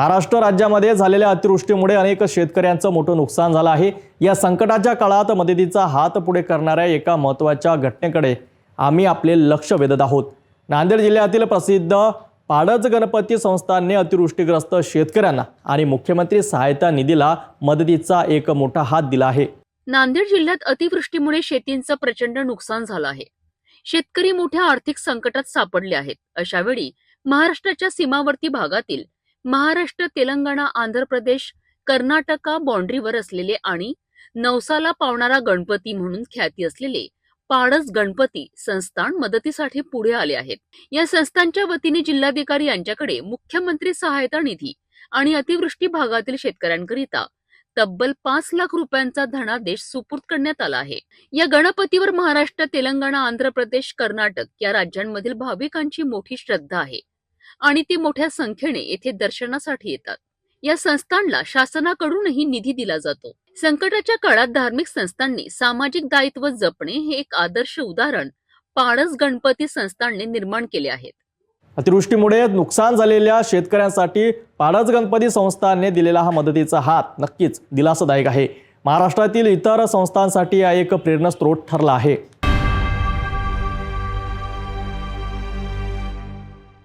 महाराष्ट्र राज्यामध्ये झालेल्या अतिवृष्टीमुळे अनेक शेतकऱ्यांचं मोठं नुकसान झालं आहे. या संकटाच्या काळात मदतीचा हात पुढे करणाऱ्या एका महत्त्वाच्या घटनेकडे आम्ही आपले लक्ष वेधत आहोत. नांदेड जिल्ह्यातील प्रसिद्ध पाडज गणपती संस्थानने अतिवृष्टीग्रस्त शेतकऱ्यांना आणि मुख्यमंत्री सहायता निधीला मदतीचा एक मोठा हात दिला आहे. नांदेड जिल्ह्यात अतिवृष्टीमुळे शेतींचं प्रचंड नुकसान झालं आहे. शेतकरी मोठ्या आर्थिक संकटात सापडले आहेत. अशावेळी महाराष्ट्राच्या सीमावर्ती भागातील महाराष्ट्र तेलंगणा आंध्र प्रदेश कर्नाटका बाँड्रीवर असलेले आणि नवसाला पावणारा गणपती म्हणून ख्याती असलेले पाडस गणपती संस्थान मदतीसाठी पुढे आले आहेत. या संस्थांच्या वतीने जिल्हाधिकारी यांच्याकडे मुख्यमंत्री सहायता निधी आणि अतिवृष्टी भागातील शेतकऱ्यांकरिता तब्बल पाच लाख रुपयांचा धनादेश सुपूर्द करण्यात आला आहे. या गणपतीवर महाराष्ट्र तेलंगणा आंध्र प्रदेश कर्नाटक या राज्यांमधील भाविकांची मोठी श्रद्धा आहे. आणि ते मोठ्या संख्येने येथे दर्शनासाठी येतात. या संस्थांना शासनाकडूनही निधी दिला जातो. संकटाच्या काळात धार्मिक संस्थांनी सामाजिक दायित्व जपणे हे एक आदर्श उदाहरण पाणस गणपती संस्थांनी निर्माण केले आहेत. अतिवृष्टीमुळे नुकसान झालेल्या शेतकऱ्यांसाठी पाडस गणपती संस्थांनी दिलेला हा मदतीचा हात नक्कीच दिलासादायक आहे. महाराष्ट्रातील इतर संस्थांसाठी हा एक प्रेरणास्त्रोत ठरला आहे.